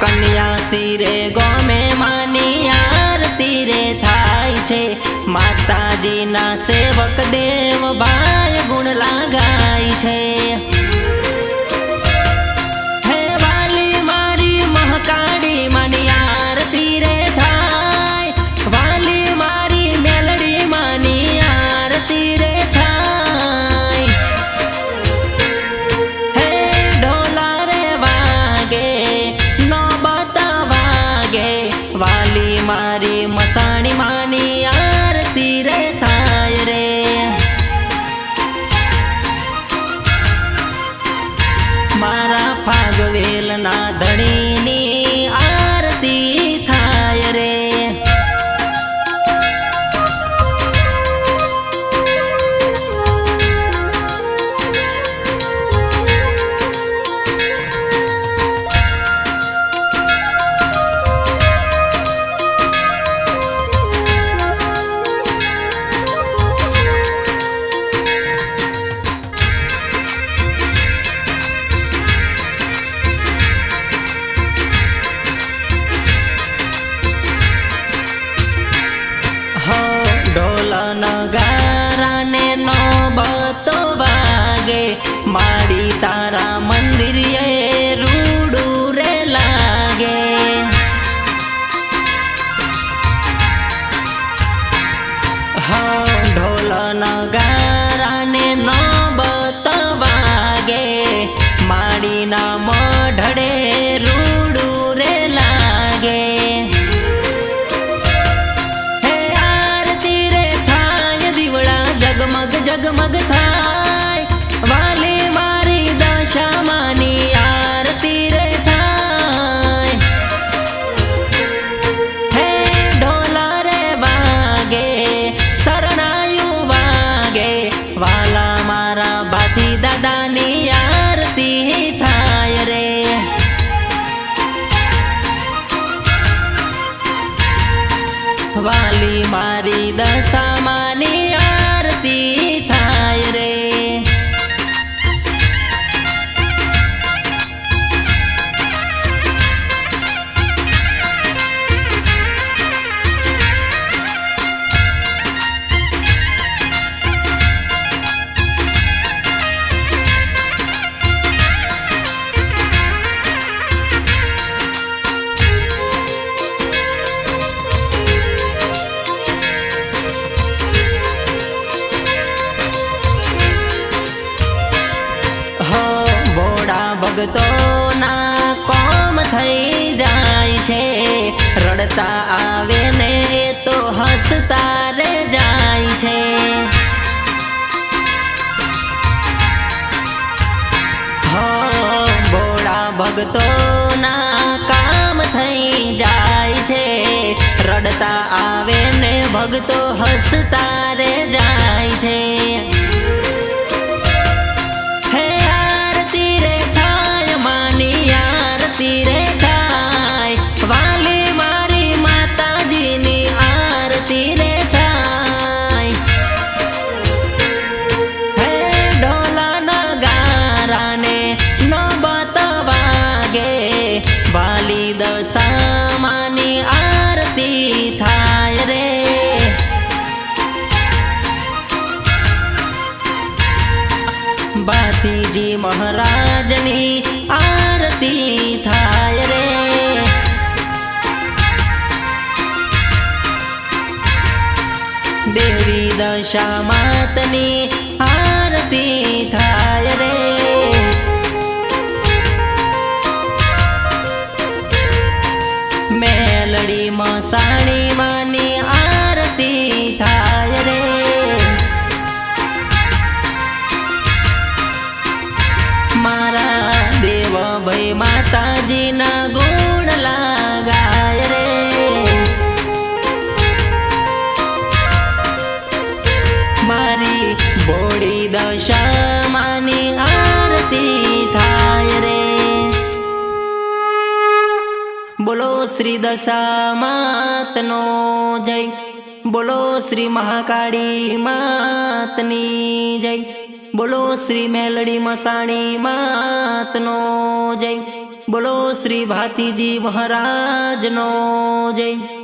કન્યા શિરે ગોમે માની આરતી રે થાય છે. માતાજીના સેવક દેવ ભાઈ ગુણ લાગા વાલી મારી દશા. ભક્તોના કામ થઈ જાય છે. રડતા આવે ને ભક્તો હસતા રે જાય બાતીજી મહારાજની આરતી થાય રે. દેવી દશા માતની ગુણ લાગાય રે મારી બોડી દશા માની થાય રે બોલો શ્રી દશા માતનો જય બોલો શ્રી મહાકાળી માતની જય બોલો શ્રી મેલડી મસાણી માતનો જય બોલો શ્રી ભાતીજી મહારાજનો જય.